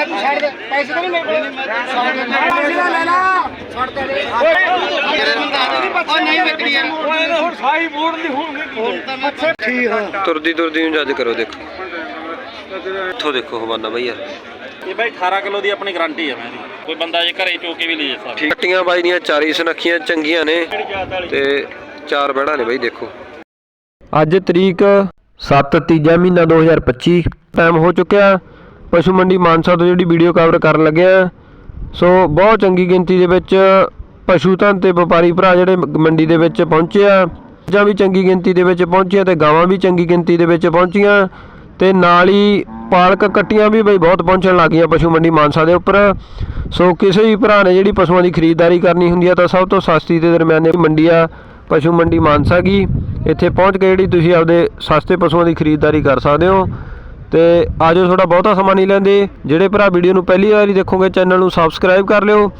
ਲੈ ਤੂੰ ਛੱਡ ਦੇ ਪੈਸੇ ਤਾਂ ਨਹੀਂ ਮੇਰੇ ਕੋਲ। ਪੈਸੇ ਤਾਂ ਲੈ ਲਾ। ਛੱਡ ਦੇ ਉਹ ਨਹੀਂ ਵਿਕਰੀ ਯਾਰ ਹੁਣ ਸਾਈ ਬੋਰਡ ਦੀ ਹੋਣਗੇ ਅੱਛਾ ਠੀਕ ਆ। ਤੁਰਦੀ ਤੁਰਦੀ ਨੂੰ ਜੱਜ ਕਰੋ ਦੇਖੋ। ਇੱਥੋਂ ਦੇਖੋ ਹਵਾਨਾ ਬਈ ਯਾਰ। ਇਹ ਬਾਈ 18 ਕਿਲੋ ਦੀ ਆਪਣੀ ਗਾਰੰਟੀ ਹੈ ਮੈਂ ਕੋਈ ਬੰਦਾ ਜੇ ਘਰੇ ਚੋ ਕੇ ਵੀ ਲੈ ਜਾ ਸਕਦਾ। ਕੱਟੀਆਂ ਬਾਈ ਦੀਆਂ ਚਾਰੀ ਸੁਨੱਖੀਆਂ ਚੰਗੀਆਂ ਨੇ। ਤੇ ਚਾਰ ਬਹਿੜਾ ਨੇ ਬਾਈ ਦੇਖੋ। ਅੱਜ ਤਰੀਕ 7 ਤੀਜਾ ਮਹੀਨਾ 2025 ਟਾਈਮ ਹੋ ਚੁੱਕਿਆ। ਪਸ਼ੂ ਮੰਡੀ ਮਾਨਸਾ ਤੋਂ ਜਿਹੜੀ ਵੀਡੀਓ ਕਵਰ ਕਰਨ ਲੱਗਿਆ ਸੋ ਬਹੁਤ ਚੰਗੀ ਗਿਣਤੀ ਦੇ ਵਿੱਚ ਪਸ਼ੂ ਧਨ ਤੇ ਵਪਾਰੀ ਭਰਾ ਜਿਹੜੇ ਮੰਡੀ ਦੇ ਵਿੱਚ ਪਹੁੰਚੇ ਆ। ਜਾਂ ਵੀ ਚੰਗੀ ਗਿਣਤੀ ਦੇ ਵਿੱਚ ਪਹੁੰਚੀਆਂ ਤੇ ਗਾਵਾਂ ਵੀ ਚੰਗੀ ਗਿਣਤੀ ਦੇ ਵਿੱਚ ਪਹੁੰਚੀਆਂ। ਤੇ ਨਾਲ ਹੀ ਪਾਲਕ ਕੱਟੀਆਂ ਵੀ ਬਈ ਬਹੁਤ ਪਹੁੰਚਣ ਲੱਗੀਆਂ ਪਸ਼ੂ ਮੰਡੀ ਮਾਨਸਾ ਦੇ ਉੱਪਰ। ਸੋ ਕਿਸੇ ਵੀ ਭਰਾ ਨੇ ਜਿਹੜੀ ਪਸ਼ੂਆਂ ਦੀ ਖਰੀਦਦਾਰੀ ਕਰਨੀ ਹੁੰਦੀ ਆ ਤਾਂ ਸਭ ਤੋਂ ਸਸਤੀ ਦੇ ਦਰਮਿਆਨੇ ਮੰਡੀ ਆ ਪਸ਼ੂ ਮੰਡੀ ਮਾਨਸਾ ਕੀ। ਇੱਥੇ ਪਹੁੰਚ ਕੇ ਜਿਹੜੀ ਤੁਸੀਂ ਆਪਦੇ ਸਸਤੇ ਪਸ਼ੂਆਂ ਦੀ ਖਰੀਦਦਾਰੀ ਕਰ ਸਕਦੇ ਹੋ। ਤੇ ਆਜੋ ਤੁਹਾਡਾ ਬਹੁਤਾ ਸਮਾਂ ਨਹੀਂ ਲੈਂਦੇ। ਜਿਹੜੇ ਭਰਾ ਵੀਡੀਓ ਨੂੰ ਪਹਿਲੀ ਵਾਰੀ ਦੇਖੋਗੇ ਚੈਨਲ ਨੂੰ ਸਬਸਕ੍ਰਾਈਬ ਕਰ ਲਿਓ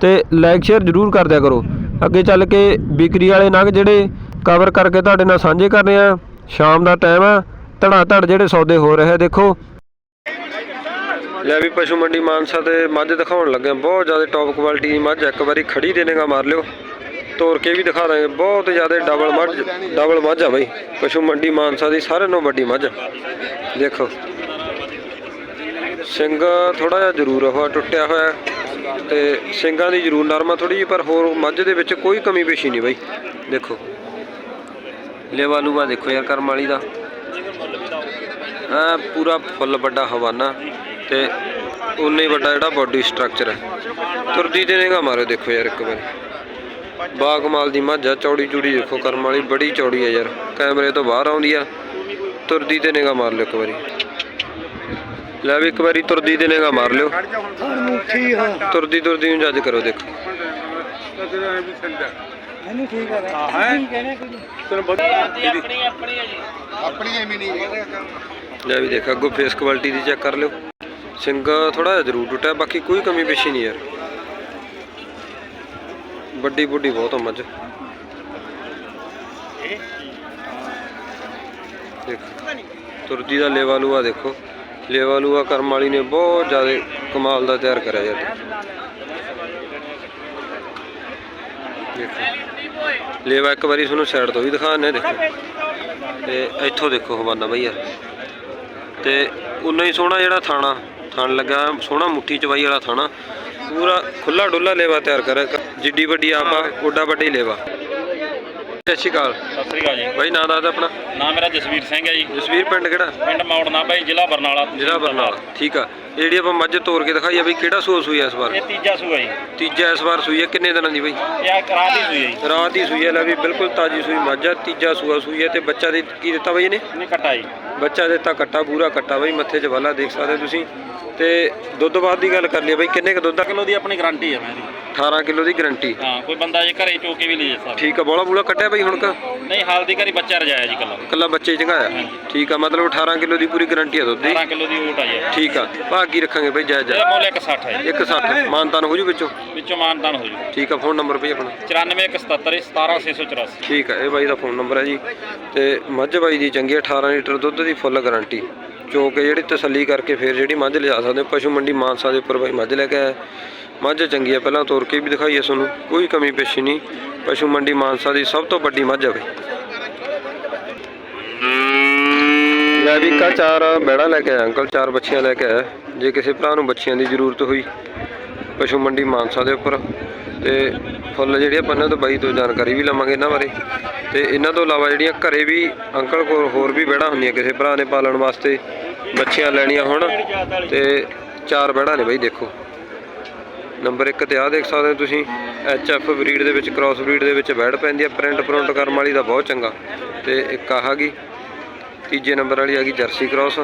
ਤੇ ਲਾਈਕ ਸ਼ੇਅਰ ਜ਼ਰੂਰ ਕਰ ਦਿਆ ਕਰੋ। ਅੱਗੇ ਚੱਲ ਕੇ ਵਿਕਰੀ ਵਾਲੇ ਨਗ ਜਿਹੜੇ ਕਵਰ ਕਰਕੇ ਤੁਹਾਡੇ ਨਾਲ ਸਾਂਝੇ ਕਰ ਰਹੇ ਆ। ਸ਼ਾਮ ਦਾ ਟਾਈਮ ਆ। ਧੜਾ ਧੜ ਜਿਹੜੇ ਸੌਦੇ ਹੋ ਰਹੇ ਦੇਖੋ। ਲੈ ਵੀ ਪਸ਼ੂ ਮੰਡੀ ਮਾਨਸਾ ਤੇ ਮੱਝ ਦਿਖਾਉਣ ਲੱਗੇ ਬਹੁਤ ਜ਼ਿਆਦਾ ਟੌਪ ਕੁਆਲਿਟੀ ਦੀ ਮੱਝ ਇੱਕ ਵਾਰੀ ਖੜੀ ਦੇਣੇਗਾ ਮਾਰ ਲਿਓ। ਤੋਰ ਕੇ ਵੀ ਦਿਖਾ ਦਾਂਗੇ। ਬਹੁਤ ਜ਼ਿਆਦਾ ਡਬਲ ਮੱਝ ਡਬਲ ਮੱਝ ਆ ਬਈ। ਪਸ਼ੂ ਮੰਡੀ ਮਾਨਸਾ ਦੀ ਸਾਰਿਆਂ ਨਾਲੋਂ ਵੱਡੀ ਮੱਝ। ਦੇਖੋ। ਸਿੰਘ ਥੋੜਾ ਜਿਹਾ ਜ਼ਰੂਰ ਹੋਇਆ ਟੁੱਟਿਆ ਹੋਇਆ ਹੈ ਤੇ ਸਿੰਘਾਂ ਦੀ ਜ਼ਰੂਰ ਨਰਮਾ ਥੋੜੀ ਜਿਹੀ, ਪਰ ਹੋਰ ਮੱਝ ਦੇ ਵਿੱਚ ਕੋਈ ਕਮੀ ਪੇਸ਼ੀ ਨਹੀਂ ਬਈ। ਦੇਖੋ। ਲੇਵਾ ਲੂਵਾ ਦੇਖੋ ਯਾਰ, ਕਰਮ ਵਾਲੀ ਦਾ। ਆ ਪੂਰਾ ਫੁੱਲ ਵੱਡਾ ਹਵਾਨਾ ਤੇ ਉਨੇ ਹੀ ਵੱਡਾ ਜਿਹੜਾ ਬਾਡੀ ਸਟਰਕਚਰ ਹੈ। ਤੁਰਦੀ ਦੇਣੇਗਾ ਮਾਰੇ ਦੇਖੋ ਯਾਰ ਇੱਕ ਵਾਰੀ। ਬਾਗਮਾਲ ਦੀ ਮੱਝ ਚੌੜੀ ਚੂੜੀ ਦੇਖੋ ਕਰਮ ਵਾਲੀ ਬੜੀ ਚੌੜੀ ਹੈ ਯਾਰ। ਕੈਮਰੇ ਤੋਂ ਬਾਹਰ ਆਉਂਦੀ ਆ ਤੁਰਦੀ ਦੇਣੇਗਾ ਮਾਰ ਲਿਓ ਇੱਕ ਵਾਰੀ। ਲੈ ਵੀ ਇੱਕ ਵਾਰੀ ਤੁਰਦੀ ਦੇਣੇਗਾ ਮਾਰ ਲਿਓ। ਤੁਰਦੀ ਤੁਰਦੀ ਨੂੰ ਜੱਜ ਕਰੋ ਦੇਖੋ। ਨਹੀਂ ਠੀਕ ਆ ਆਪਣੀ ਐਵੇਂ ਨਹੀਂ ਲੈ ਵੀ ਦੇਖ ਅੱਗੋਂ ਫੇਸ ਕੁਆਲਿਟੀ ਦੀ ਚੈੱਕ ਕਰ ਲਿਓ। ਸਿੰਘ ਥੋੜਾ ਜਿਹਾ ਜ਼ਰੂਰ ਟੁੱਟਿਆ ਬਾਕੀ ਕੋਈ ਕਮੀ ਪੇਸ਼ੀ ਨਹੀਂ ਯਾਰ। ਵੱਡੀ ਬੁੱਢੀ ਬਹੁਤ ਆ ਮੱਝ। ਦੇਖੋ ਦਾ ਲੇਵਾ ਲੂਆ ਦੇਖੋ। ਲੇਵਾ ਲੂਆ ਕਰਮ ਵਾਲੀ ਨੇ ਬਹੁਤ ਜ਼ਿਆਦਾ ਕਮਾਲ ਦਾ ਤਿਆਰ ਕਰਿਆ ਯਾਰ ਲੇਵਾ ਇੱਕ ਵਾਰੀ ਤੁਹਾਨੂੰ ਸਾਈਡ ਤੋਂ ਵੀ ਦਿਖਾਣੇ ਦੇਖੋ। ਤੇ ਇੱਥੋਂ ਦੇਖੋ ਹਵਾਨਾ ਬਈ ਯਾਰ ਤੇ ਉਨਾ ਹੀ ਸੋਹਣਾ ਜਿਹੜਾ ਥਾਣਾ, ਥਣ ਲੱਗਾ, ਸੋਹਣਾ ਮੁੱਠੀ ਚਵਾਈ ਵਾਲਾ ਥਾਣਾ। ਪੂਰਾ ਖੁੱਲਾ ਡੁੱਲਾ ਲੇਵਾ ਤਿਆਰ ਕਰਿਆ ਜਿੱਡੀ ਵੱਡੀ ਆਪ ਓਡਾ ਵੱਡਾ ਲੇਵਾ। ਸਤਿ ਸ਼੍ਰੀ ਅਕਾਲ। ਸਤਿ ਸ੍ਰੀ ਅਕਾਲ ਜੀ। ਬਾਈ ਨਾਂ ਦੱਸ ਆਪਣਾ। ਨਾਮ ਮੇਰਾ ਜਸਵੀਰ ਸਿੰਘ ਹੈ ਜੀ। ਜਸਵੀਰ ਪਿੰਡ ਕਿਹੜਾ? ਪਿੰਡ ਮੌੜਨਾ ਬਾਈ ਜ਼ਿਲ੍ਹਾ ਬਰਨਾਲਾ। ਜ਼ਿਲ੍ਹਾ ਬਰਨਾਲਾ ਠੀਕ ਆ। ਇਹ ਜਿਹੜੀ ਆਪਾਂ ਮੱਝ ਤੋੜ ਕੇ ਦਿਖਾਈ ਆ ਬਈ ਕਿਹੜਾ ਸੂਆ ਸੂਈ ਆ ਇਸ ਵਾਰ? ਇਹ ਤੀਜਾ ਸੂਆ ਜੀ। ਤੀਜਾ ਇਸ ਵਾਰ ਸੂਈ ਆ ਕਿੰਨੇ ਦਿਨਾਂ ਦੀ ਬਈ? ਇਹ ਰਾਤ ਦੀ ਸੂਈ ਹੈ ਜੀ। ਰਾਤ ਦੀ ਸੂਈ ਆ ਲੈ ਵੀ ਬਿਲਕੁਲ ਤਾਜੀ ਸੂਈ ਮੱਝ ਆ ਤੀਜਾ ਸੂਆ ਸੂਈ ਆ ਤੇ ਬੱਚਾ ਦੇ ਕੀ ਦਿੱਤਾ ਬਈ ਇਹਨੇ? ਨਹੀਂ ਕੱਟਾ ਜੀ। ਬੱਚਾ ਦਿੱਤਾ ਕੱਟਾ ਪੂਰਾ ਕੱਟਾ ਬਈ ਮੱਥੇ 'ਚ ਵਾਲਾ ਦੇਖ ਸਕਦੇ ਤੁਸੀਂ। ਤੇ ਦੁੱਧ ਬਾਅਦ ਦੀ ਗੱਲ ਕਰ ਲਈਏ ਬਈ ਕਿੰਨੇ ਕ ਦੁੱਧ ਆ? ਕਿਲੋ ਦੀ ਆਪਣੀ ਗਾਰੰਟੀ ਹੈ ਮੈਂ ਦੀ 18 ਕਿਲੋ ਦੀ ਗਾਰੰਟੀ ਹਾਂ ਕੋਈ ਬੰਦਾ ਜੇ ਘਰੇ ਚੋ ਕੇ ਵੀ ਲੈ ਜਾ ਸਕਦਾ ਠੀਕ ਆ ਬੋਲਾ ਬੂਲਾ ਕੱਟਿਆ ਬਈ ਹੁਣ ਕ? ਨਹੀਂ ਹਾਲ ਦੀ ਘਰੀ ਬੱਚਾ ਰਜਾਇਆ ਜੀ ਕੱਲਾ। ਕੱਲਾ ਬੱਚੇ ਚੰਗਾਇਆ ਠੀਕ ਆ ਮਤਲਬ 18 ਕਿਲੋ ਦੀ ਪੂਰੀ ਗਾਰੰਟੀ ਆ ਦੁੱਧ ਦੀ। 12 ਕਿਲੋ ਦੀ ਓਟ ਆ ਜੀ। ਠੀਕ ਆ ਭਾਗੀ ਰੱਖਾਂਗੇ ਬਈ ਜਾਇਜ਼ ਇਹਦਾ ਮੁੱਲ 160 ਹੈ ਜੀ। 160 ਮਾਨਤਾਨ ਹੋ ਜੂ ਵਿੱਚੋਂ? ਵਿੱਚੋਂ ਮਾਨਦਾਨ ਹੋ ਜੂ। ਠੀਕ ਆ ਫੋਨ ਨੰਬਰ ਬਈ ਆਪਣਾ। 9417 17684 ਠੀਕ ਆ ਇਹ ਬਾਈ ਦਾ ਫੋਨ ਨੰਬਰ ਹੈ ਜੀ। ਤੇ ਮੱਝ ਬਾਈ ਦੀ ਚੰਗੀ ਆ, 18 ਲੀਟਰ ਦੁੱਧ ਦੀ ਫੁੱਲ ਗਾਰੰਟੀ ਚੋ ਕੇ ਜਿਹੜੀ ਤਸੱਲੀ ਕਰਕੇ ਫਿਰ ਜਿਹੜੀ ਮੱਝ ਲਿਜਾ ਸਕਦੇ ਹੋ। ਪਸ਼ੂ ਮੰਡੀ ਮਾਨਸਾ ਦੇ ਉੱਪਰ ਬਾਈ ਮੱਝ ਲੈ ਕੇ ਆਇਆ। ਮੱਝ ਚੰਗੀ ਆ, ਪਹਿਲਾਂ ਤੋਰ ਕੇ ਵੀ ਦਿਖਾਈ ਤੁਹਾਨੂੰ। ਕੋਈ ਕਮੀ ਪੇਸ਼ੀ ਨਹੀਂ। ਪਸ਼ੂ ਮੰਡੀ ਮਾਨਸਾ ਦੀ ਸਭ ਤੋਂ ਵੱਡੀ ਮੱਝ ਆ ਬਈ। ਮੈਂ ਵੀ ਕਾ ਚਾਰ ਬੈੜਾ ਲੈ ਕੇ ਆਇਆ। ਅੰਕਲ ਚਾਰ ਬੱਚੀਆਂ ਲੈ ਕੇ ਆਇਆ। ਜੇ ਕਿਸੇ ਭਰਾ ਨੂੰ ਬੱਚੀਆਂ ਦੀ ਜ਼ਰੂਰਤ ਹੋਈ, ਪਸ਼ੂ ਮੰਡੀ ਮਾਨਸਾ ਦੇ ਉੱਪਰ। ਤੇ ਫੁੱਲ ਜਿਹੜੇ ਆਪਾਂ ਇਹਨਾਂ ਤੋਂ ਬਾਈ ਤੋਂ ਜਾਣਕਾਰੀ ਵੀ ਲਵਾਂਗੇ ਇਹਨਾਂ ਬਾਰੇ। ਤੇ ਇਹਨਾਂ ਤੋਂ ਇਲਾਵਾ ਜਿਹੜੀਆਂ ਘਰੇ ਵੀ ਅੰਕਲ ਕੋਲ ਹੋਰ ਵੀ ਬੈੜਾ ਹੁੰਦੀਆਂ, ਕਿਸੇ ਭਰਾ ਨੇ ਪਾਲਣ ਵਾਸਤੇ ਬੱਚੀਆਂ ਲੈਣੀਆਂ ਹੁਣ, ਤੇ ਚਾਰ ਬੈੜਾ ਨੇ ਬਾਈ ਦੇਖੋ। ਨੰਬਰ 1 ਤੇ ਆ ਦੇਖ ਸਕਦੇ ਹੋ ਤੁਸੀਂ, ਐਚ ਐਫ ਬਰੀਡ ਦੇ ਵਿੱਚ, ਕ੍ਰਾਸ ਬਰੀਡ ਦੇ ਵਿੱਚ ਬੈੜ ਪੈਂਦੀ ਹੈ ਪ੍ਰਿੰਟ ਪ੍ਰਿੰਟ ਕਰਨ ਵਾਲੀ ਦਾ ਬਹੁਤ ਚੰਗਾ। ਤੇ ਇੱਕ ਆਹ ਗਈ ਤੀਜੇ ਨੰਬਰ ਵਾਲੀ ਆ ਗਈ ਜਰਸੀ ਕ੍ਰਾਸ।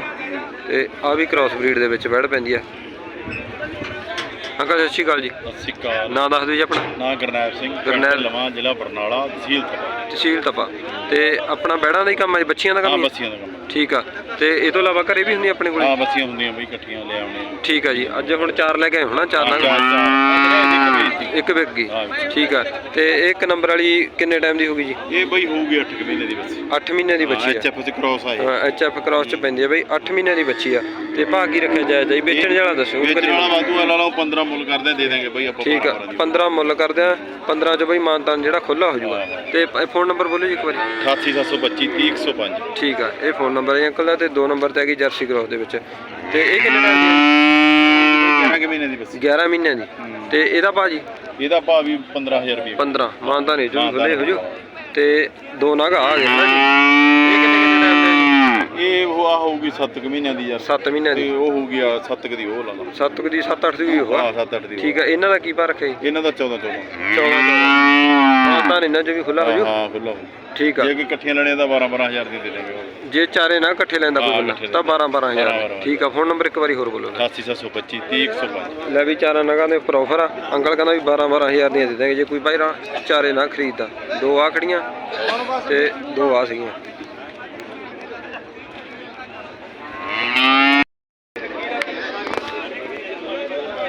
ਤੇ ਆ ਵੀ ਕ੍ਰਾਸ ਬਰੀਡ ਦੇ ਵਿੱਚ ਬੈੜ ਪੈਂਦੀ ਹੈ ਅੰਕਲ ਸਤਿ ਸ਼੍ਰੀ ਅਕਾਲ ਜੀ। ਸਤਿ ਸ਼੍ਰੀ ਅਕਾਲ। ਨਾਂ ਦੱਸ ਦਿਓ ਜੀ ਆਪਣਾ। ਨਾਂ ਗਰਨੈਲ ਸਿੰਘ ਪਿੰਡ ਗੁਰਨੈਲ। ਲਵਾਂ ਜ਼ਿਲ੍ਹਾ ਬਰਨਾਲਾ ਤਹਿਸੀਲ ਤਪਾ। ਤਹਿਸੀਲ ਤਪਾ। ਤੇ ਆਪਣਾ ਬੈੜਾਂ ਦਾ ਹੀ ਕੰਮ ਹੈ ਬੱਚੀਆਂ ਦਾ ਕੰਮ ਹੀ ਹੈ? ਬੱਸੀਆਂ ਦਾ ਕੰਮ ਠੀਕ ਆ। ਤੇ ਇਹ ਤੋਂ ਇਲਾਵਾ ਘਰੇ ਵੀ ਹੁੰਦੀ ਆਪਣੇ ਕੋਲ? ਹਾਂ ਬੱਸੀਆਂ ਹੁੰਦੀਆਂ ਬਈ ਇਕੱਠੀਆਂ ਲੈ ਆਉਣੇ ਠੀਕ ਆ ਜੀ। ਅੱਜ ਹੁਣ ਚਾਰ ਲੈ ਕੇ ਆਏ ਹੋਣਾ ਚਾਰ ਨਾਲ? ਇੱਕ ਵਿਕ ਗਈ। ਠੀਕ ਆ। ਤੇ ਇਹ ਇੱਕ ਨੰਬਰ ਵਾਲੀ ਕਿੰਨੇ ਟਾਈਮ ਦੀ ਹੋਗੀ ਜੀ? ਇਹ ਬਈ ਹੋਊਗੀ 8 ਮਹੀਨੇ ਦੀ ਬੱਸੀ 8 ਮਹੀਨੇ ਦੀ ਬੱਚੀ ਆ। ਐਚਐਫ ਚ ਕ੍ਰੋਸ ਆਏ ਹਾਂ ਐਚ ਐਫ ਕ੍ਰਾਸ ਚ ਪੈਂਦੀ ਆ ਬਈ 8 ਮਹੀਨੇ ਦੀ ਬੱਚੀ ਆ। ਤੇ ਭਾਅ ਕੀ ਰੱਖਿਆ ਜਾਇਜ਼ ਜੀ ਵੇਚਣ ਵਾਲਾ ਦੱਸੋ ਵੇਚਣ ਵਾਲਾ ਵਾਧੂ ਵਾਲਾ ਉਹ 15 ਮੁੱਲ ਕਰਦੇ ਦੇ ਦਾਂਗੇ ਬਈ ਆਪਾਂ ਠੀਕ ਆ 15 ਮੁੱਲ ਕਰਦੇ ਆ 15 ਚ ਬਈ ਮਾਨਤਾਨ ਜਿਹੜਾ ਖੁੱਲਾ ਹੋ ਜਾਊਗਾ। ਤੇ ਫੋਨ ਨੰਬਰ ਬੋਲੋ ਜੀ ਇੱਕ ਵਾਰੀ। 88725 30105 ਠੀਕ ਆ ਇਹ ਫੋਨ ਨੰਬਰ ਹੈ ਅੰਕਲ ਦਾ ਤੇ ਦੋ ਨੰਬਰ ਤੇ ਹੈਗੀ ਜਰਸੀ ਕ੍ਰੋਸ ਦੇ ਵਿੱਚ। ਤੇ ਇਹ ਕਿੰਨੇ ਦੀ 11 ਕੁ ਮਹੀਨੇ ਦੀ ਬੱਸੀ। ਹੈ? 11 ਮਹੀਨਿਆਂ ਦੀ ਤੇ ਇਹਦਾ ਭਾਜੀ ਇਹਦਾ ਭਾਅ ਵੀ 15000 ਰੁਪਏ। 15 ਮਾਨਤਾ ਨਹੀਂ ਜੋ ਖੁੱਲੇ ਹੋ ਜੂ ਤੇ ਦੋ ਨਗ ਆ ਗਏ ਨਾ ਜੀ ਇਹ ਕਿੰਨੇ ਕਿੰਨੇ ਟਾਈਮ ਦੇ ਇਹ ਉਹ ਆ ਹੋਊਗੀ 7 ਕੁ ਮਹੀਨਿਆਂ ਦੀ ਯਾਰ। 7 ਮਹੀਨਿਆਂ ਤੇ ਦੀ ਉਹ ਹੋਊਗੀ 7 ਕੁ ਦੀ ਉਹ ਲਾ ਲਾ 7 ਦੀ 7 8 ਦੀ ਵੀ ਹਾਂ 7 8 ਦੀ ਠੀਕ ਆ ਇਹਨਾਂ ਦਾ ਕੀ ਭਾਅ ਰੱਖਿਆ ਜੀ? ਇਹਨਾਂ ਦਾ 14 14 14 ਮਾਨਤਾ ਇਹਨਾਂ ਚ ਵੀ ਖੁੱਲਾ ਹੋ ਹਾਂ ਜੂ ਹਾਂ ਖੁੱਲਾ ਹੋਊ ਠੀਕ ਆ। ਜੇ ਕੋਈ ਇਕੱਠੀਆਂ ਲੈਣੇ ਤਾਂ 12 12000 ਦੀ ਦੇ ਦੇਵਾਂਗੇ ਉਹ ਜੇ ਚਾਰੇ ਨਾ ਇਕੱਠੇ ਲੈਂਦਾ ਕੋਈ ਹਾਂ, ਬੰਦਾ ਇਕੱਠੇ ਤਾਂ 12 12000 12,000 ਠੀਕ ਆ ਫੋਨ ਨੰਬਰ ਇੱਕ ਵਾਰੀ ਹੋਰ ਬੋਲੋ। 88725 30105 ਲੈ ਵੀ ਚਾਰਾਂ ਨਗਾਂ ਦੇ ਉੱਪਰ ਆਫਰ ਆ। ਅੰਕਲ ਕਹਿੰਦਾ ਵੀ 12 12000 ਦੀਆਂ ਦੇ ਦਾਂਗੇ ਜੇ ਕੋਈ ਭਾਈ ਰਾ ਚਾਰੇ ਨਾ ਖਰੀਦਦਾ। ਦੋ ਆ ਖੜੀਆਂ ਤੇ ਦੋ ਆ ਸੀਗੀਆਂ।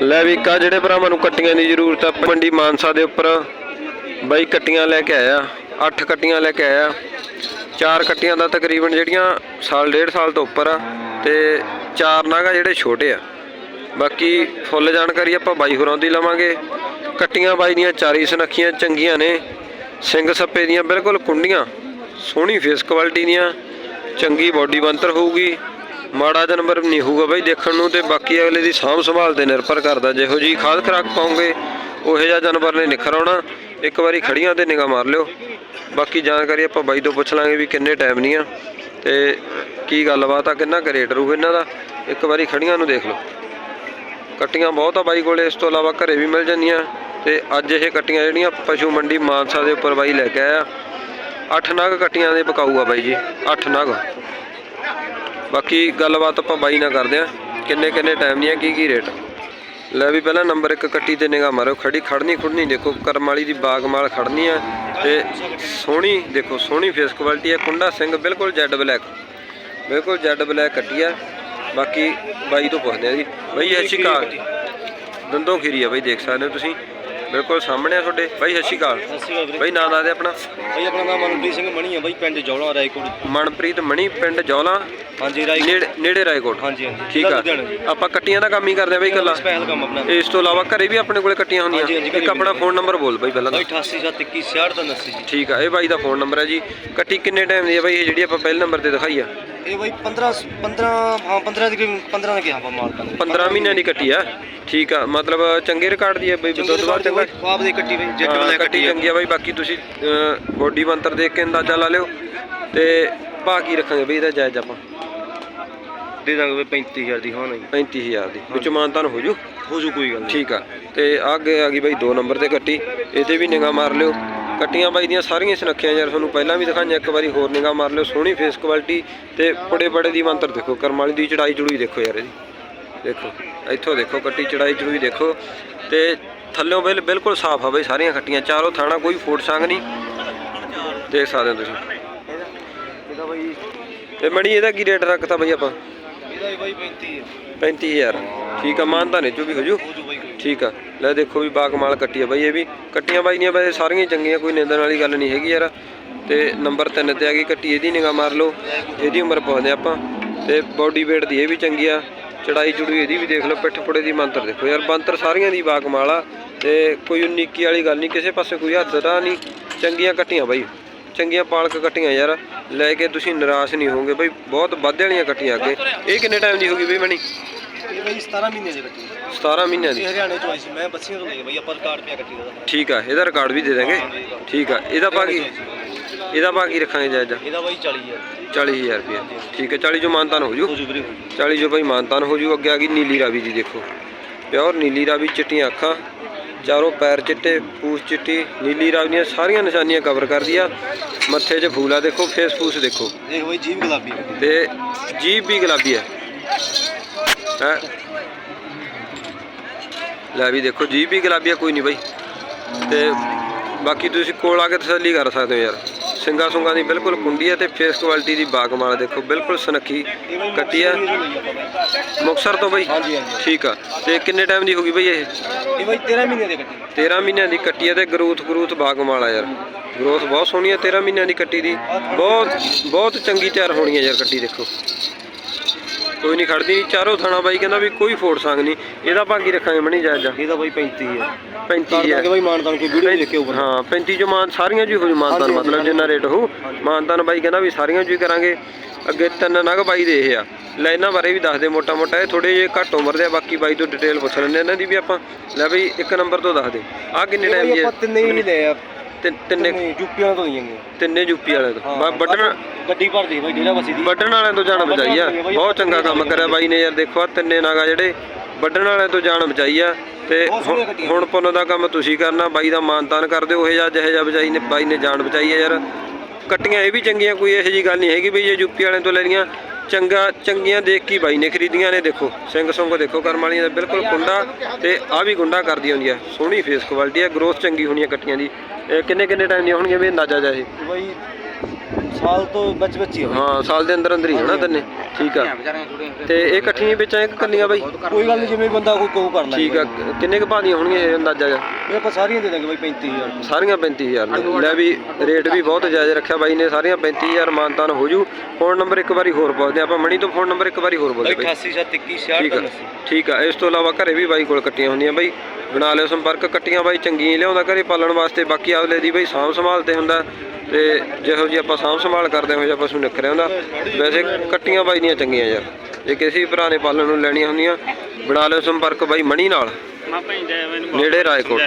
ਲੈ ਵੀ ਕਾ ਜਿਹੜੇ ਭਰਾਵਾਂ ਨੂੰ ਕੱਟੀਆਂ ਦੀ ਜ਼ਰੂਰਤ ਆ, ਮੰਡੀ ਮਾਨਸਾ ਦੇ ਉੱਪਰ ਬਾਈ ਕੱਟੀਆਂ ਲੈ ਕੇ ਆਇਆ, ਅੱਠ ਕੱਟੀਆਂ ਲੈ ਕੇ ਆਇਆ, ਚਾਰ ਕੱਟੀਆਂ ਦਾ ਤਕਰੀਬਨ ਜਿਹੜੀਆਂ ਸਾਲ, ਡੇਢ ਸਾਲ ਤੋਂ ਉੱਪਰ ਆ ਤੇ ਚਾਰ ਨਾਗਾ ਜਿਹੜੇ ਛੋਟੇ ਆ। ਬਾਕੀ ਫੁੱਲ ਜਾਣਕਾਰੀ ਆਪਾਂ ਬਾਈ ਹੋਰਾਂ ਦੀ ਲਵਾਂਗੇ। ਕੱਟੀਆਂ ਬਾਈ ਦੀਆਂ ਚਾਰੀ ਸਨੱਖੀਆਂ ਚੰਗੀਆਂ ਨੇ, ਸਿੰਘ ਸੱਪੇ ਦੀਆਂ ਬਿਲਕੁਲ ਕੁੰਡੀਆਂ, ਸੋਹਣੀ ਫੇਸ ਕੁਆਲਿਟੀ ਦੀਆਂ, ਚੰਗੀ ਬਾਡੀ ਬੰਤਰ ਹੋਊਗੀ। ਮਾੜਾ ਜਾਨਵਰ ਨਹੀਂ ਹੋਊਗਾ ਬਾਈ, ਦੇਖਣ ਨੂੰ ਤੇ ਬਾਕੀ ਅਗਲੇ ਦੀ ਸਾਂਭ ਸੰਭਾਲ ਤੇ ਨਿਰਭਰ ਕਰਦਾ। ਜਿਹੋ ਜੀ ਖਾਦ ਖਰਾਕ ਪਾਉਂਗੇ ਉਹੋ ਜਿਹਾ ਜਾਨਵਰ ਨੇ ਨਿਖਰ ਆਉਣਾ। ਇੱਕ ਵਾਰੀ ਖੜੀਆਂ ਤੇ ਨਿਗਾਹ ਮਾਰ ਲਿਓ। ਬਾਕੀ ਜਾਣਕਾਰੀ ਆਪਾਂ ਬਾਈ ਤੋਂ ਪੁੱਛ ਲਾਂਗੇ ਵੀ ਕਿੰਨੇ ਟਾਈਮ ਨਹੀਂ ਆ ਤੇ ਕੀ ਗੱਲਬਾਤ ਆ, ਕਿੰਨਾ ਕੁ ਰੇਟ ਰੂ ਇਹਨਾਂ ਦਾ। ਇੱਕ ਵਾਰੀ ਖੜੀਆਂ ਨੂੰ ਦੇਖ ਲਓ। ਕੱਟੀਆਂ ਬਹੁਤ ਆ ਬਾਈ ਕੋਲੇ, ਇਸ ਤੋਂ ਇਲਾਵਾ ਘਰੇ ਵੀ ਮਿਲ ਜਾਂਦੀਆਂ। ਤੇ ਅੱਜ ਇਹ ਕੱਟੀਆਂ ਜਿਹੜੀਆਂ, ਪਸ਼ੂ ਮੰਡੀ ਮਾਨਸਾ ਦੇ ਉੱਪਰ ਬਾਈ ਲੈ ਕੇ ਆਇਆ। ਅੱਠ ਨਗ ਕੱਟੀਆਂ ਦੇ ਪਕਾਊਗਾ ਬਾਈ ਜੀ, ਅੱਠ ਨਗ। ਬਾਕੀ ਗੱਲਬਾਤ ਆਪਾਂ ਬਾਈ ਨਾਲ ਕਰਦੇ ਆ ਕਿੰਨੇ ਕਿੰਨੇ ਟਾਈਮ ਦੀਆਂ ਕੀ ਕੀ ਰੇਟ ਲੈ ਵੀ ਪਹਿਲਾਂ ਨੰਬਰ 1 ਕੱਟੀ ਤੇ ਨਿਗਾਹ ਮਾਰੋ ਖੜੀ ਖੜਨੀ ਖੁੜਨੀ ਦੇਖੋ ਕਰਮ ਵਾਲੀ ਦੀ ਬਾਗਮਾਲ ਖੜਨੀ ਆ ਤੇ ਸੋਹਣੀ, ਦੇਖੋ ਸੋਹਣੀ ਫੇਸ ਕੁਆਲਿਟੀ ਹੈ ਕੁੰਡਾ ਸਿੰਘ ਬਿਲਕੁਲ ਜੈਡ ਬਲੈਕ ਬਿਲਕੁਲ ਜੈਡ ਬਲੈਕ ਕੱਟੀ ਆ। ਬਾਕੀ ਬਾਈ ਤੋਂ ਪੁੱਛਦੇ ਆ ਜੀ। ਬਾਈ ਐਸੀ ਸ਼੍ਰੀ ਅਕਾਲ। ਦੰਦੋਂ ਖੀਰੀ ਆ ਬਾਈ, ਦੇਖ ਸਕਦੇ ਹੋ ਤੁਸੀਂ। ਬਿਲਕੁਲ ਸਾਹਮਣੇ ਆ ਤੁਹਾਡੇ। ਬਾਈ ਸਤਿ ਸ਼੍ਰੀ ਅਕਾਲ। ਬਾਈ ਨਾਂ ਦੱਸ ਦੇ ਆਪਣਾ। ਭਾਈ ਆਪਣਾ ਨਾਮ ਮਨਪ੍ਰੀਤ ਸਿੰਘ ਮਣੀ ਆ ਬਾਈ ਪਿੰਡ ਜੌਲਾ ਰਾਏਕੋਟ। ਮਨਪ੍ਰੀਤ ਮਣੀ ਪਿੰਡ ਜੌਲਾ। ਹਾਂਜੀ ਰਾਏਕੋਟ। ਨੇੜੇ ਰਾਏਕੋਟ। ਹਾਂਜੀ ਹਾਂਜੀ। ਠੀਕ ਆ। ਆਪਾਂ ਕੱਟੀਆਂ ਦਾ ਕੰਮ ਹੀ ਕਰਦੇ ਆ ਬਾਈ ਗੱਲਾਂ ਸਪੈਸ਼ਲ ਕੰਮ ਆਪਣਾ। ਇਸ ਤੋਂ ਇਲਾਵਾ ਘਰੇ ਵੀ ਆਪਣੇ ਕੋਲੇ ਕੱਟੀਆਂ ਹੁੰਦੀਆਂ। ਇੱਕ ਆਪਣਾ ਫੋਨ ਨੰਬਰ ਬੋਲ ਬਾਈ ਪਹਿਲਾਂ ਬਾਈ ਤਾਂ 8871 ਦਾ 80 ਜੀ। ਠੀਕ ਆ ਇਹ ਬਾਈ ਦਾ ਫੋਨ ਨੰਬਰ ਹੈ ਜੀ। ਕੱਟੀ ਕਿੰਨੇ ਟਾਈਮ ਦੀ ਹੈ ਬਾਈ ਇਹ ਜਿਹੜੀ ਆਪਾਂ ਪਹਿਲੇ ਨੰਬਰ ਤੇ ਦਿਖਾਈ ਆ? ਇਹ ਬਾਈ 15 15 ਹਾਂ 15 ਦੀ 15 ਦਾ ਕਿਹਾ ਆਪਾਂ ਮਾਲ ਕਰਨ 15 ਮਹੀਨਿਆਂ ਦੀ ਕੱਟੀ ਆ। ਠੀਕ ਆ ਮਤਲਬ ਚੰਗੇ ਰਿਕਾਰਡ ਦੀ ਹੈ ਬਾਈ ਦੁੱਧ ਬਾਅਦ ਚੰਗਾ ਬਾਪ ਦੀ ਕੱਟੀ ਬਾਈ ਜੱਟ ਵਾਲਾ ਕੱਟੀ ਚੰਗੀ ਆ ਬਾਈ ਬਾਕੀ ਤੁਸੀਂ ਬੋਡੀ ਬੰਤਰ ਦੇਖ ਕੇ ਅੰਦਾਜ਼ਾ ਲਾ ਲਿਓ। ਤੇ ਭਾਅ ਕੀ ਰੱਖਾਂਗੇ ਬਈ ਇਹਦਾ ਜਾਇਜ਼ ਆਪਾਂ? ਦੇ ਦਾਂਗੇ ਬਾਈ 35000 ਦੀ ਹਾਂ ਨਹੀਂ। 35000 ਦੀ। ਵਿੱਚ ਮਾਨਤਾਨ ਹੋ ਜੂ? ਹੋ ਜੂ ਕੋਈ ਗੱਲ ਨਹੀਂ। ਠੀਕ ਆ। ਤੇ ਅੱਗੇ ਆ ਗਈ ਬਾਈ 2 ਨੰਬਰ ਤੇ ਕੱਟੀ। ਇਹਦੇ ਵੀ ਨਿਗਾਹ ਮਾਰ ਲਿਓ। ਕੱਟੀਆਂ ਬਾਈ ਦੀਆਂ ਸਾਰੀਆਂ ਸੁਨੱਖੀਆਂ ਯਾਰ ਤੁਹਾਨੂੰ ਪਹਿਲਾਂ ਵੀ ਦਿਖਾਈਆਂ ਇੱਕ ਵਾਰੀ ਹੋਰ ਨਿਗਾਹ ਮਾਰ ਲਿਓ ਸੋਹਣੀ ਫੇਸ ਕੁਆਲਿਟੀ ਤੇ ਬੜੇ ਬੜੇ ਦੀ ਮੰਤਰ ਦੇਖੋ ਕਰਮ ਵਾਲੀ ਦੀ ਚੜਾਈ ਚੜੂਈ ਦੇਖੋ ਯਾਰ ਇਹਦੀ। ਦੇਖੋ ਇੱਥੋਂ ਦੇਖੋ ਕੱਟੀ ਚੜਾਈ ਚੜੂਈ ਦੇਖੋ ਤੇ ਥੱਲਿਓਂ ਬਿਲ ਬਿਲਕੁਲ ਸਾਫ਼ ਆ ਬਾਈ ਸਾਰੀਆਂ ਕੱਟੀਆਂ ਚਾਰੋਂ ਥਾਣਾ ਕੋਈ ਫੋਟ ਸੰਗ ਨਹੀਂ। ਦੇਖ ਸਕਦੇ ਹੋ ਤੁਸੀਂ। ਇਹਦਾ ਬਾਈ ਤੇ ਮਣੀ ਇਹਦਾ ਕੀ ਰੇਟ ਰੱਖਤਾ ਬਾਈ ਆਪਾਂ? ਇਹਦਾ ਬਾਈ 35 ਹੈ 35000 ਠੀਕ ਆ ਮਾਨਤਾ ਨੇ ਚੋ ਵੀ ਹੋ ਜੂ। ਜੂ ਠੀਕ ਆ। ਲੈ ਦੇਖੋ ਵੀ ਬਾਗਮਾਲ ਕੱਟੀ ਆ ਬਾਈ, ਇਹ ਵੀ ਕੱਟੀਆਂ ਬਾਈ ਦੀਆਂ ਵੈਸੇ ਸਾਰੀਆਂ ਚੰਗੀਆਂ, ਕੋਈ ਨਿੰਦਣ ਵਾਲੀ ਗੱਲ ਨਹੀਂ ਹੈਗੀ ਯਾਰ। ਤੇ ਨੰਬਰ 3 ਤੇ ਆ ਗਈ ਕੱਟੀ, ਇਹਦੀ ਨਿਗਾਹ ਮਾਰ ਲਓ, ਇਹਦੀ ਉਮਰ ਪੁੱਛਦੇ ਆਪਾਂ। ਤੇ ਬਾਡੀ weight ਦੀ ਇਹ ਵੀ ਚੰਗੀ ਆ, ਚੜਾਈ ਚੜੂਈ ਇਹਦੀ ਵੀ ਦੇਖ ਲਓ, ਪਿੱਠ ਪੁੜੇ ਦੀ ਮੰਤਰ ਦੇਖੋ ਯਾਰ ਮੰਤਰ ਸਾਰੀਆਂ ਦੀ ਬਾਗਮਾਲ ਆ। ਤੇ ਕੋਈ ਉਨੀਕੀ ਵਾਲੀ ਗੱਲ ਨਹੀਂ, ਕਿਸੇ ਪਾਸੇ ਕੋਈ ਹੱਦ ਦਾ ਨਹੀਂ, ਚੰਗੀਆਂ ਕੱਟੀਆਂ ਬਾਈ। ਚੰਗੀਆਂ ਪਾਲਕ ਕੱਟੀਆਂ ਯਾਰ, ਲੈ ਕੇ ਤੁਸੀਂ ਨਿਰਾਸ਼ ਨਹੀਂ ਹੋਵੋਗੇ ਬਈ, ਬਹੁਤ ਵਾਧੇ ਵਾਲੀਆਂ ਕੱਟੀਆਂ ਅੱਗੇ। ਇਹ ਕਿੰਨੇ ਟਾਈਮ ਦੀ ਹੋਗੀ ਬਈ ਮਣੀ? ਇਹ ਬਾਈ 17 ਮਹੀਨੇ ਦੀ ਕੱਟੀ 17 ਮਹੀਨਿਆਂ ਦੀ? ਇਹ ਹਰਿਆਣੇ ਤੋਂ ਆਈ ਸੀ ਮੈਂ ਬੱਸੀਆਂ ਤੋਂ ਲਈ ਬਾਈ ਆਪਾਂ ਰਿਕਾਰਡ ਪਿਆ ਕੱਟੀ ਦਾ। ਠੀਕ ਆ ਇਹਦਾ ਰਿਕਾਰਡ ਵੀ ਦੇ ਦਾਂਗੇ ਠੀਕ ਆ ਇਹਦਾ ਬਾਕੀ ਇਹਦਾ ਬਾਕੀ ਰੱਖਾਂਗੇ ਜਾਇਜ਼? ਇਹਦਾ ਬਾਈ 40 ਹੈ 40000 ਰੁਪਏ ਠੀਕ ਹੈ 40 ਜੋ ਮਾਨਤਾਨ ਹੋ ਜੂ? ਹੋ ਜੂ ਵੀਰੇ ਹੋ ਜੂ। 40 ਜੋ ਭਾਈ ਮਾਨਤਾਨ ਹੋ ਜੂ ਅੱਗੇ ਆ ਗਈ ਨੀਲੀ ਰਾਵੀ ਦੀ ਦੇਖੋ। ਪਿਓਰ ਨੀਲੀ ਰਾਵੀ ਚਿੱਟੀਆਂ ਅੱਖਾਂ ਚਾਰੋਂ ਪੈਰ ਚਿੱਟੇ ਪੂਛ ਚਿੱਟੀ ਨੀਲੀ ਰਾਵੀ ਦੀਆਂ ਸਾਰੀਆਂ ਨਿਸ਼ਾਨੀਆਂ ਕਵਰ ਕਰਦੀ ਆ। ਮੱਥੇ 'ਚ ਫੂਲ ਆ ਦੇਖੋ ਫੇਸ ਫੂਸ ਦੇਖੋ। ਦੇਖ ਬਾਈ ਜੀਵ ਗੁਲਾਬੀ। ਤੇ ਜੀਭ ਵੀ ਗੁਲਾਬੀ ਹੈ। ਹੈ। ਲੈ ਵੀ ਦੇਖੋ ਜੀਭ ਵੀ ਗੁਲਾਬੀ ਹੈ ਕੋਈ ਨਹੀਂ ਬਾਈ। ਤੇ ਬਾਕੀ ਤੁਸੀਂ ਕੋਲ ਆ ਕੇ ਤਸੱਲੀ ਕਰ ਸਕਦੇ ਹੋ ਯਾਰ। ਸਿੰਗਾ ਸੁੰਗਾ ਦੀ ਬਿਲਕੁਲ ਕੁੰਡੀ ਹੈ ਤੇ ਫੇਸ ਕੁਆਲਿਟੀ ਦੀ ਬਾਗਮਾਲ ਦੇਖੋ ਬਿਲਕੁਲ ਸੁਨੱਖੀ ਕੱਟੀ ਹੈ। ਮੁਕਸਰ ਤੋਂ ਬਾਈ। ਹਾਂਜੀ ਹਾਂਜੀ। ਠੀਕ ਆ। ਤੇ ਕਿੰਨੇ ਟਾਈਮ ਦੀ ਹੋਗੀ ਬਾਈ ਇਹ? ਇਹ ਬਾਈ 13 ਮਹੀਨੇ ਦੀ ਕੱਟੀ। 13 ਮਹੀਨਿਆਂ ਦੀ ਕੱਟੀ ਹੈ ਤੇ ਗਰੋਥ ਗਰੋਥ ਬਾਗਮਾਲ ਆ ਯਾਰ। ਗਰੋਥ ਬਹੁਤ ਸੋਹਣੀ ਹੈ 13 ਮਹੀਨਿਆਂ ਦੀ ਕੱਟੀ ਦੀ। ਬਹੁਤ ਬਹੁਤ ਚੰਗੀ ਤਿਆਰ ਹੋਣੀ ਹੈ ਯਾਰ ਕੱਟੀ ਦੇਖੋ। ਕੋਈ ਨਹੀਂ ਖੜਦੀ। ਚਾਰੋਂ ਥਾਣਾ ਬਾਈ ਕਹਿੰਦਾ ਵੀ ਕੋਈ ਫੋੜ ਸੰਗ ਨਹੀਂ। ਇਹਦਾ ਭਾਗੀ ਰੱਖਾਂਗੇ ਮਣੀ ਜਾਇਜ਼ ਜਾ। ਇਹਦਾ ਬਾਈ 35 ਹੈ। 35 ਕਰ ਹੈ। ਬਾਈ ਮਾਨਤਾਨ ਕੋਈ ਵੀਡੀਓ ਦੇਖ ਕੇ ਉੱਪਰ। ਹਾਂ 35 ਜੋ ਮਾਨ ਸਾਰੀਆਂ ਜੀ ਹੋ ਜੂ ਮਾਨਤਾਨ ਮਤਲਬ ਜਿੰਨਾ ਰੇਟ ਹੋ ਮਾਨਤਾਨ ਬਾਈ ਕਹਿੰਦਾ ਵੀ ਸਾਰੀਆਂ ਜੀ ਕਰਾਂਗੇ। ਅੱਗੇ ਤਿੰਨ ਨਗ ਬਾਈ ਦੇ ਇਹ ਆ। ਲੈ ਇਹਨਾਂ ਬਾਰੇ ਵੀ ਦੱਸ ਦੇ ਮੋਟਾ ਮੋਟਾ। ਇਹ ਥੋੜੇ ਜਿਹੇ ਘੱਟ ਉਮਰ ਦੇ ਆ ਬਾਕੀ ਬਾਈ ਤੋਂ ਡਿਟੇਲ ਪੁੱਛ ਲੈਂਦੇ ਇਹਨਾਂ ਦੀ ਵੀ ਆਪਾਂ ਲੈ ਬਈ ਇੱਕ ਨੰਬਰ ਤੋਂ ਦੱਸ ਦੇ। ਆ ਕਿੰਨੇ ਟਾਈਮ ਦੀ ਆਪਾਂ ਹੈ ਤਿੰਨੇ ਹੀ ਨਹੀਂ ਲਏ ਆ। ਤਿੰਨ- ਤਿੰਨੇ ਤਿੰਨੇ ਯੂਪੀਆਂ ਤੋਂ ਹੀ ਹੈਗੇ ਤਿੰਨੇ ਯੂਪੀ ਵਾਲੇ ਤੋਂ। ਬਾ- ਵੱਢਣ ਗੱਡੀ ਭਰਦੀ ਬਾਈ ਡੇਰਾ ਬਸੀ ਦੀ। ਵੱਢਣ ਵਾਲਿਆਂ ਤੋਂ ਜਾਨ ਬਚਾਈ ਆ। ਬਹੁਤ ਚੰਗਾ ਕੰਮ ਕਰਿਆ ਬਾਈ ਨੇ ਯਾਰ ਦੇਖੋ ਆ ਤਿੰਨੇ ਨਾਗਾ ਜਿਹੜੇ ਵੱਢਣ ਵਾਲਿਆਂ ਤੋਂ ਜਾਨ ਬਚਾਈ ਆ। ਤੇ ਹੁਣ-। ਹੁਣ ਪੁੰਨ ਦਾ ਕੰਮ ਤੁਸੀਂ ਕਰਨਾ ਬਾਈ ਦਾ ਮਾਨਤਾਨ ਕਰ ਦਿਓ ਇਹ ਜਿਹਾ ਜਿਹੇ ਜਿਹਾ ਬਚਾਈ ਨੇ ਬਾਈ ਨੇ ਜਾਨ ਬਚਾਈ ਆ ਯਾਰ। ਕੱਟੀਆਂ ਇਹ ਵੀ ਚੰਗੀਆਂ ਕੋਈ ਇਹੋ ਜੀ ਗੱਲ ਨਹੀਂ ਹੈਗੀ ਵੀ ਜੇ ਯੂਪੀ ਵਾਲਿਆਂ ਤੋਂ ਲੈ ਲਈਆਂ। ਚੰਗਾ ਚੰਗੀਆਂ ਦੇਖ ਕੇ ਬਾਈ ਨੇ ਖਰੀਦੀਆਂ ਨੇ, ਦੇਖੋ, ਸਿੰਘ ਸੁੰਗ ਦੇਖੋ, ਕਰਮ ਵਾਲੀਆਂ ਦਾ ਬਿਲਕੁਲ ਕੁੰਡਾ ਤੇ ਆ ਵੀ ਗੁੰਡਾ ਕਰਦੀ ਹੁੰਦੀ ਆ। ਸੋਹਣੀ ਫੇਸ ਕੁਆਲਿਟੀ ਆ ਗਰੋਥ ਚੰਗੀ ਹੋਣੀ ਆ ਕੱਟੀਆਂ ਦੀ। ਕਿੰਨੇ ਕਿੰਨੇ ਟਾਈਮ ਦੀਆਂ ਹੋਣਗੀਆਂ ਵੀ ਅੰਦਾਜ਼ਾ ਜਾਏ ਬਾਈ ਸਾਲ ਤੋਂ ਵਿੱਚ ਵਿੱਚ ਹੀ ਆ ਬਾਈ। ਹਾਂ ਸਾਲ ਦੇ ਅੰਦਰ ਅੰਦਰ ਹੀ ਹਨਾ ਤੰਨੇ। ਠੀਕ ਆ। ਤੇ ਇਹ ਇਕੱਠੀਆਂ ਵਿੱਚਾਂ ਇੱਕ ਕੱਲੀਆਂ ਬਾਈ? ਕੋਈ ਗੱਲ ਨਹੀਂ ਜਿਵੇਂ ਬੰਦਾ ਕੋਈ ਕਹੂ ਕਰ ਲੈ ਠੀਕ ਆ। ਕਿੰਨੇ ਕੁ ਭਾਅ ਹੋਣਗੀਆਂ ਇਹ ਅੰਦਾਜ਼ਾ ਜਾ ਇਹ ਆਪਾਂ ਸਾਰੀਆਂ ਦੇ ਦਾਂਗੇ ਬਾਈ 35000 ਦੀ। ਸਾਰੀਆਂ 35000 ਨੇ ਲੈ ਵੀ ਰੇਟ ਵੀ ਬਹੁਤ ਜਾਇਜ਼ ਰੱਖਿਆ ਬਾਈ ਨੇ ਸਾਰੀਆਂ 35000 ਮਾਨਤਾਨ ਹੋ ਜੂ। ਫੋਨ ਨੰਬਰ ਇੱਕ ਵਾਰੀ ਹੋਰ ਬੋਲਦੇ ਆਪਾਂ ਮਣੀ ਤੋਂ ਫੋਨ ਨੰਬਰ ਇੱਕ ਵਾਰੀ ਹੋਰ ਬੋਲਦੇ ਬਾਈ ਬਾਈ। 88 ਠੀਕ ਆ। ਇਸ ਤੋਂ ਇਲਾਵਾ ਘਰੇ ਵੀ ਬਾਈ ਕੋਲ ਕੱਟੀਆਂ ਹੁੰਦੀਆਂ ਬਾਈ। ਬਣਾ ਲਿਓ ਸੰਪਰਕ ਕੱਟੀਆਂ ਬਾਈ ਚੰਗੀਆਂ ਲਿਆਉਂਦਾ ਘਰੇ ਪਾਲਣ ਵਾਸਤੇ। ਬਾਕੀ ਆਪਲੇ ਦੀ ਬਾਈ ਸਾਂਭ ਸੰਭਾਲ ਤੇ ਹੁੰਦਾ। ਤੇ ਜਿਹੋ ਜੀ ਆਪਾਂ ਸਾਂਭ ਸੰਭਾਲ ਕਰਦੇ ਹੋ ਜਿਹਾ ਪਸ਼ੂ ਨਿਕਰਿਆ ਹੁੰਦਾ। ਵੈਸੇ ਕੱਟੀਆਂ ਬਾਈ ਦੀਆਂ ਚੰਗੀਆਂ ਯਾਰ। ਜੇ ਕਿਸੇ ਵੀ ਭਰਾ ਨੇ ਪਾਲਣ ਨੂੰ ਲੈਣੀਆਂ ਹੁੰਦੀਆਂ, ਬਣਾ ਲਿਓ ਸੰਪਰਕ ਬਾਈ ਮਣੀ ਨਾਲ। ਨੇੜੇ ਰਾਏਕੋਟ।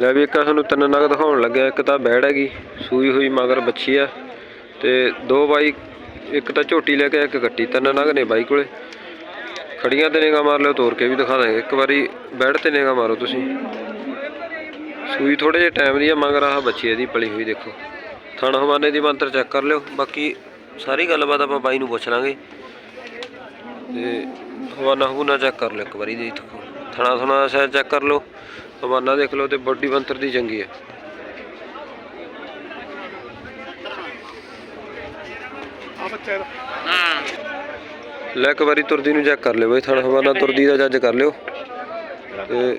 ਲੈ ਵੀ ਇੱਕ ਤੁਹਾਨੂੰ ਤਿੰਨ ਨਗ ਦਿਖਾਉਣ ਲੱਗਿਆ, ਇੱਕ ਤਾਂ ਬੈੜ ਹੈਗੀ, ਸੂਈ ਹੋਈ ਮਗਰ ਬੱਚੀ ਆ, ਤੇ ਦੋ ਬਾਈ, ਇੱਕ ਤਾਂ ਝੋਟੀ ਲੈ ਕੇ ਇੱਕ ਕੱਟੀ। ਤਿੰਨ ਨਗ ਨੇ ਬਾਈ ਕੋਲੇ। ਖੜੀਆਂ ਤੇ ਨਿਗਾ ਮਾਰ ਲਿਓ, ਤੋਰ ਕੇ ਵੀ ਦਿਖਾ ਦਾਂਗੇ। ਇੱਕ ਵਾਰੀ ਬੈੜ ਤੇ ਨਿਗਾ ਮਾਰੋ ਤੁਸੀਂ। ਸੂਈ ਥੋੜੇ ਜਿਹੇ ਟਾਈਮ ਦੀ ਆ ਮਗਰ ਆਹ ਬੱਚੀ ਇਹਦੀ ਪਲੀ ਹੋਈ ਦੇਖੋ। ਥਣ ਹਵਾਨੇ ਦੀ ਮੰਤਰ ਚੈੱਕ ਕਰ ਲਿਓ। ਬਾਕੀ ਸਾਰੀ ਗੱਲਬਾਤ ਆਪਾਂ ਬਾਈ ਨੂੰ ਪੁੱਛ ਲਾਂਗੇ। ਤੇ ਹਵਾਨਾ ਹਵੂਨਾ ਚੈੱਕ ਕਰ ਲਿਓ ਇੱਕ ਵਾਰੀ ਦੇ ਦੇਖੋ। ਥਣਾ ਥਣਾ ਦਾ ਸਾਈਜ਼ ਚੈੱਕ ਕਰ ਲਓ। ਹਵਾਨਾ ਦੇਖ ਲਓ ਤੇ ਬੋਡੀ ਬੰਤਰ ਦੀ ਚੰਗੀ ਹੈ ਲੈ ਇੱਕ ਵਾਰੀ ਤੁਰਦੀ ਨੂੰ ਚੈੱਕ ਕਰ ਲਿਓ ਬਈ। ਥਣਾ ਹਵਾਨਾ ਤੁਰਦੀ ਦਾ ਜੱਜ ਕਰ ਲਿਓ। ਤੇ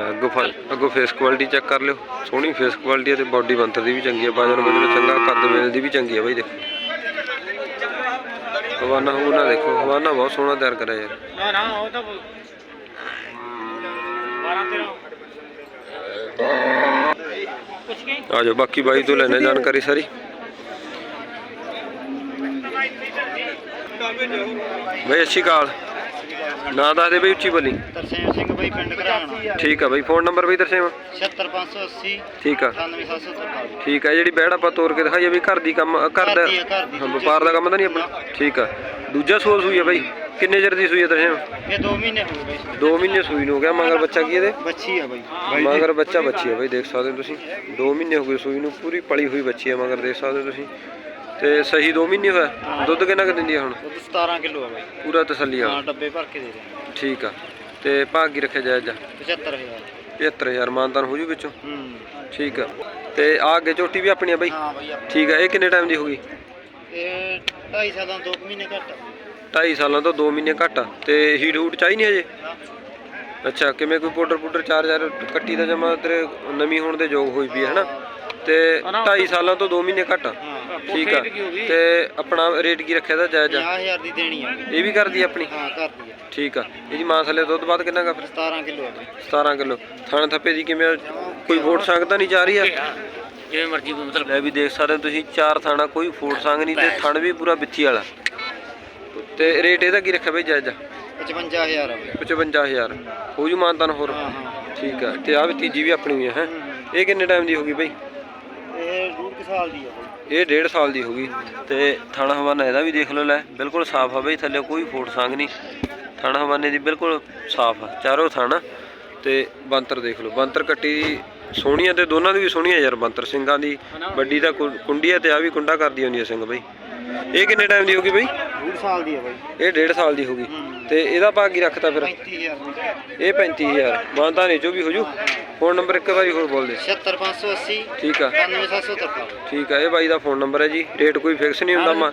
ਅੱਗੋਂ ਫ- ਅੱਗੋਂ ਫੇਸ ਕੁਆਲਿਟੀ ਚੈੱਕ ਕਰ ਲਿਓ। ਸੋਹਣੀ ਫੇਸ ਕੁਆਲਿਟੀ ਹੈ ਤੇ ਬਾਡੀ ਬੰਤਰ ਦੀ ਵੀ ਚੰਗੀ ਹੈ ਬਾਜਨ ਬਜਨ ਚੰਗਾ ਕੱਦ ਵੇਲ ਦੀ ਵੀ ਚੰਗੀ ਹੈ ਬਈ ਦੇਖੋ। ਹਵਾਨਾ ਹਵਾਨਾ ਦੇਖੋ ਹਵਾਨਾ ਬਹੁਤ ਸੋਹਣਾ ਤਿਆਰ ਕਰਿਆ ਯਾਰ। ਨਾ ਨਾ ਉਹ ਤਾਂ 12 13 ਆ ਜਾਓ ਬਾਕੀ ਬਾਈ ਤੋਂ ਲੈਣੇ ਜਾਣਕਾਰੀ ਸਾਰੀ। ਬਈ ਅੱਛੀ ਕਾਲ ਨਾਂ ਦੱਸ ਦੇ ਬਈ ਉੱਚੀ ਬੋਲੀ ਤਰਸੇਮ ਸਿੰਘ ਬਾਈ ਪਿੰਡ ਘਰਾਣਾ। ਠੀਕ ਆ ਬਈ ਫੋਨ ਨੰਬਰ ਬਈ ਦਰਸੇਵਾ 76580 ਠੀਕ ਆ। 98743 ਠੀਕ ਆ ਜਿਹੜੀ ਬੈੜ ਆਪਾਂ ਤੋਰ ਕੇ ਦਿਖਾਈਏ ਵੀ ਘਰ ਦੀ ਕੰਮ ਘਰ ਦਾ ਵਪਾਰ ਦਾ ਕੰਮ ਤਾਂ ਨਹੀਂ ਆਪਣਾ। ਠੀਕ ਆ। ਦੂਜਾ ਸੂਲ ਸੂਈ ਆ ਬਈ। ਕਿੰਨੇ ਚਿਰ ਦੀ ਸੂਈ ਆ ਦਰਸੇਵਾ ਇਹ 2 ਮਹੀਨੇ ਹੋ ਗਏ। ਇਸ 2 ਮਹੀਨੇ ਸੂਈ ਨੂੰ ਹੋ ਗਿਆ। ਮਗਰ ਬੱਚਾ ਕੀ ਇਹਦੇ? ਬੱਚੀ ਆ ਬਾਈ। ਮਗਰ ਬੱਚਾ ਬੱਚੀ ਆ ਬਈ ਦੇਖ ਸਕਦੇ ਹੋ ਤੁਸੀਂ। 2 ਮਹੀਨੇ ਹੋ ਗਏ ਸੂਈ ਨੂੰ। ਪੂਰੀ ਪਲੀ ਹੋਈ ਬੱਚੀ ਆ ਮਗਰ ਦੇਖ ਸਕਦੇ ਹੋ ਤੁਸੀਂ। ਤੇ ਸਹੀ 2 ਮਹੀਨੇ ਹੋਇਆ? ਦੁੱਧ ਕਿੰਨਾ ਕੁ ਦਿੰਦੀ ਆ ਹੁਣ? ਦੁੱਧ 17 ਕਿਲੋ ਆ ਬਾਈ। ਪੂਰਾ ਤਸੱਲੀ ਆ। ਹਾਂ ਡੱਬੇ ਭਰ ਕੇ ਦੇ ਦੇ। ਠੀਕ ਆ। ਤੇ ਭਾਗੀ ਰੱਖਿਆ ਜਾਇਜ਼ ਆ? 75000 75000 ਮਾਨਦਾਨ ਹੋ ਜੂ ਵਿੱਚੋਂ? ਹੂੰ। ਠੀਕ ਆ। ਤੇ ਆ ਅੱਗੇ ਝੋਟੀ ਵੀ ਆਪਣੀ ਆ ਬਈ? ਹਾਂ ਬਾਈ ਆਪਣਾ। ਠੀਕ ਆ। ਇਹ ਕਿੰਨੇ ਟਾਈਮ ਦੀ ਹੋ ਗਈ? ਇਹ 2.5 ਸਾਲਾਂ 2 ਮਹੀਨੇ ਘੱਟ ਆ। 2.5 ਸਾਲਾਂ ਤੋਂ 2 ਮਹੀਨੇ ਘੱਟ ਆ। ਤੇ ਹੀਟ ਹੂਟ ਚਾਹੀ ਨਹੀਂ ਹਜੇ। ਅੱਛਾ ਕਿਵੇਂ ਕੋਈ ਪਾਊਡਰ ਪੂਡਰ 4000 ਕੱਟੀ ਦਾ ਜਮਾ ਤੇਰੇ ਨਵੀਂ ਹੋਣ ਦੇ ਯੋਗ ਹੋਈ ਵੀ ਹੈ ਹਨਾ? ਤੇ 2.5 ਸਾਲਾਂ ਤੋਂ 2 ਮਹੀਨੇ ਘੱਟ ਆ। ਹਾਂ ਠੀਕ ਆ। ਤੇ ਆਪਣਾ ਰੇਟ ਕੀ ਰੱਖਿਆ ਦਾ ਜਾਇਜ਼ ਆ? 50000 ਦੀ ਦੇਣੀ ਆ। ਇਹ ਵੀ ਕਰਦੀ ਆਪਣੀ? ਹਾਂ ਕਰਦੀ ਆ। ਠੀਕ ਆ। ਇਹਦੀ ਮਾਂ ਥੱਲੇ ਦੁੱਧ ਬਾਅਦ ਕਿੰਨਾ ਗਾ ਫਿਰ? 17 ਕਿਲੋ ਆ ਬਾਈ 17 ਕਿਲੋ। ਥਣ ਥੱਪੇ ਦੀ ਕਿਵੇਂ? ਕੋਈ ਫੋਟ ਸੰਗ ਤਾਂ ਨਹੀਂ ਜਾ ਰਹੀ ਆ? ਜਿਵੇਂ ਮਰਜ਼ੀ ਮਤਲਬ ਲੈ ਵੀ ਦੇਖ ਸਕਦੇ ਹੋ ਤੁਸੀਂ ਚਾਰ ਥਾਣਾ ਕੋਈ ਫੋਟ ਸੰਗ ਨਹੀਂ ਤੇ ਥਣ ਵੀ ਪੂਰਾ ਬਿੱਥੀ ਵਾਲਾ। ਤੇ ਰੇਟ ਇਹਦਾ ਕੀ ਰੱਖਿਆ ਬਈ ਜਾਇਜ਼ ਆ? 55000 ਆ ਬਾਈ। 55000 ਹੋ ਜੂ ਮਾਨਤਾਨ ਹੋਰ। ਠੀਕ ਆ। ਤੇ ਆ ਵੀ ਤੀਜੀ ਵੀ ਆਪਣੀ ਹੈ ਹੈਂ? ਇਹ ਕਿੰਨੇ ਟਾਈਮ ਦੀ ਹੋ ਗਈ ਬਈ? ਇਹ ਡੂਢ ਸਾਲ ਦੀ ਆ ਬਾਈ। ਇਹ ਡੇਢ ਸਾਲ ਦੀ ਹੋ ਗਈ ਤੇ ਥਣ ਹਵਾਨਾ ਇਹਦਾ ਵੀ ਦੇਖ ਲਓ ਲੈ ਬਿਲਕੁਲ ਸਾਫ਼ ਆ ਬਈ ਥੱਲੇ ਕੋਈ ਫੋਟ ਸੰਗ ਨਹੀਂ। ਥਣ ਹਵਾਨੇ ਦੀ ਬਿਲਕੁਲ ਸਾਫ਼ ਆ ਚਾਰੋਂ ਥਣ ਤੇ ਬੰਤਰ ਦੇਖ ਲਓ। ਬੰਤਰ ਕੱਟੀ ਦੀ ਸੋਹਣੀ ਆ ਤੇ ਦੋਨਾਂ ਦੀ ਵੀ ਸੋਹਣੀ ਆ ਯਾਰ ਬੰਤਰ ਸਿੰਘਾਂ ਦੀ। ਵੱਡੀ ਤਾਂ ਕੁ- ਕੁੰਡੀ ਆ ਤੇ ਆ ਵੀ ਕੁੰਡਾ ਕਰਦੀ ਹੁੰਦੀ ਆ ਸਿੰਘ ਬਈ। ਇਹ ਕਿੰਨੇ ਟਾਈਮ ਦੀ ਹੋ ਗਈ ਬਈ? ਡੂਢ ਸਾਲ ਦੀ ਆ ਬਾਈ। ਇਹ ਡੇਢ ਸਾਲ ਦੀ ਹੋ ਗਈ। ਤੇ ਇਹਦਾ ਭਾਅ ਕੀ ਰੱਖਤਾ ਫਿਰ। 35000 ਦੀ ਇਹ 35000 ਮਾਨਤਾ ਨੇ ਚੋ ਵੀ ਹੋ ਜੂ। ਫੋਨ ਨੰਬਰ ਇੱਕ ਵਾਰੀ ਹੋਰ ਬੋਲ ਦੇ। 76580 ਠੀਕ ਆ। 99743 ਠੀਕ ਆ ਇਹ ਬਾਈ ਦਾ ਫੋਨ ਨੰਬਰ ਹੈ ਜੀ। ਰੇਟ ਕੋਈ ਫਿਕਸ ਨਹੀਂ ਹੁੰਦਾ ਮਾ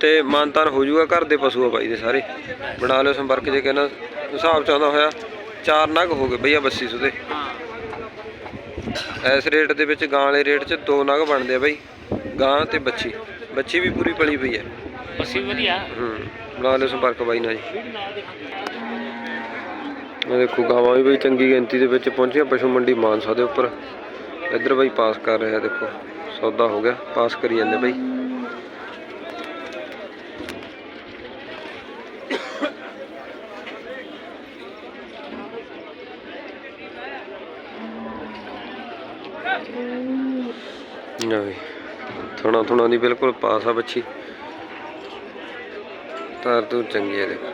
ਤੇ ਮਾਨਤਾਨ ਹੋ ਜਾਊਗਾ ਘਰ ਦੇ ਪਸ਼ੂ ਆ ਬਾਈ ਦੇ ਸਾਰੇ। ਬਣਾ ਲਿਓ ਸੰਪਰਕ ਜੇ ਕਹਿੰਦਾ ਹਿਸਾਬ ਚਾਹੁੰਦਾ ਹੋਇਆ। ਚਾਰ ਨਗ ਹੋ ਗਏ ਬਈਆ ਬੱਸੀ ਸੁਦੇ। ਇਸ ਰੇਟ ਦੇ ਵਿੱਚ ਗਾਂ ਵਾਲੇ ਰੇਟ 'ਚ ਦੋ ਨਗ ਬਣਦੇ ਆ ਬਾਈ। ਗਾਂ ਤੇ ਬੱਚੀ। ਬੱਚੀ ਵੀ ਪੂਰੀ ਪਲੀ ਪਈ ਹੈ। ਅਸੀਂ ਵਧੀਆ। ਹੂੰ। ਲਾ ਲਿਓ ਸੰਪਰਕ ਬਾਈ ਨਾਲ ਜੀ। ਇਹ ਦੇਖੋ, ਗਾਵਾਂ ਵੀ ਬਈ ਚੰਗੀ ਗਿਣਤੀ ਦੇ ਵਿੱਚ ਪਹੁੰਚੀਆਂ। ਪਸ਼ੂ ਮੰਡੀ ਮਾਨਸਾ ਦੇ ਉੱਪਰ। ਇੱਧਰ ਬਈ ਪਾਸ ਕਰ ਰਿਹਾ ਦੇਖੋ, ਸੌਦਾ ਹੋ ਗਿਆ। ਪਾਸ ਕਰੀ ਜਾਂਦੇ ਬਈ। ਨਾ ਵੀ ਥੋੜਾ ਥੋੜਾ ਦੀ ਬਿਲਕੁਲ ਪਾਸ ਆ ਬੱਚੀ। ਤਾਰ ਤੂੰ ਚੰਗੀ ਹੈ ਦੇਖੋ।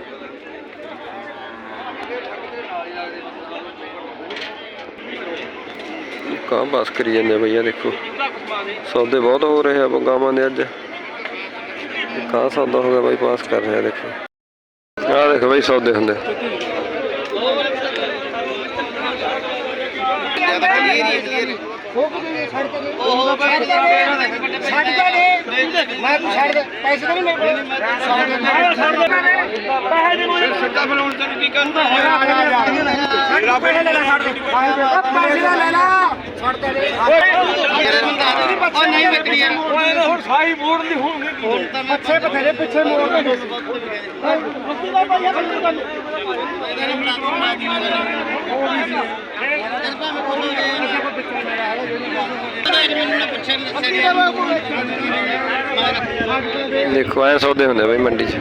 ਕਾਂ ਬਸ ਕਰੀ ਜਾਂਦੇ ਆ ਭਈਆ, ਦੇਖੋ। ਸੌਦੇ ਬਹੁਤ ਹੋ ਰਹੇ ਆ ਗਾਵਾਂ ਦੇ ਅੱਜ। ਕਾਂ ਸੌਦਾ ਹੋ ਗਿਆ ਬਾਈ, ਪਾਸ ਕਰ ਰਿਹਾ, ਦੇਖੋ। ਆਹ ਦੇਖੋ ਬਾਈ, ਸੌਦੇ ਹੁੰਦੇ। ਉਹ ਛੱਡ ਦੇ ਛੱਡ ਦੇ ਮੈਂ ਤੂੰ ਛੱਡ ਦੇ। ਪੈਸੇ ਤਾਂ ਨਹੀਂ ਮੇਰੇ ਕੋਲ। ਪੈਸੇ ਦੇ ਮੋਰੇ ਸਿੱਧਾ ਬਣਾਉਣ ਤੈਨੂੰ ਕੀ ਕਹਿੰਦਾ ਮੇਰਾ ਪੈਸੇ ਲੈ ਲੈ ਛੱਡ ਦੇ ਪੈਸੇ ਲੈ ਲੈ ਛੱਡ ਦੇ ਉਹ ਨਹੀਂ ਵਿਕਦੀ ਯਾਰ ਹੁਣ ਸਾਈ ਮੋੜ ਨਹੀਂ ਹੁਣ ਤਾਂ ਪਿੱਛੇ ਬਥੇਰੇ ਪਿੱਛੇ ਮੋੜ ਦੇ ਰੁੱਕੀ ਦਾ ਭਾਈ ਬੰਦ ਕਰ ਦੇਖੋ ਐ ਸੌਦੇ ਹੁੰਦੇ ਬਾਈ ਮੰਡੀ 'ਚ।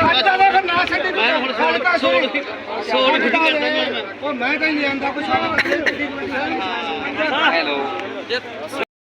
ਮੈਂ ਹੁਣ ਸੋਲ ਸੋਲ ਸੋਲ ਵੀ ਕਰਦਾ ਉਹ ਮੈਂ ਤਾਂ ਨਹੀਂ ਆਂਦਾ ਕੁਛ ਹੈਲੋ।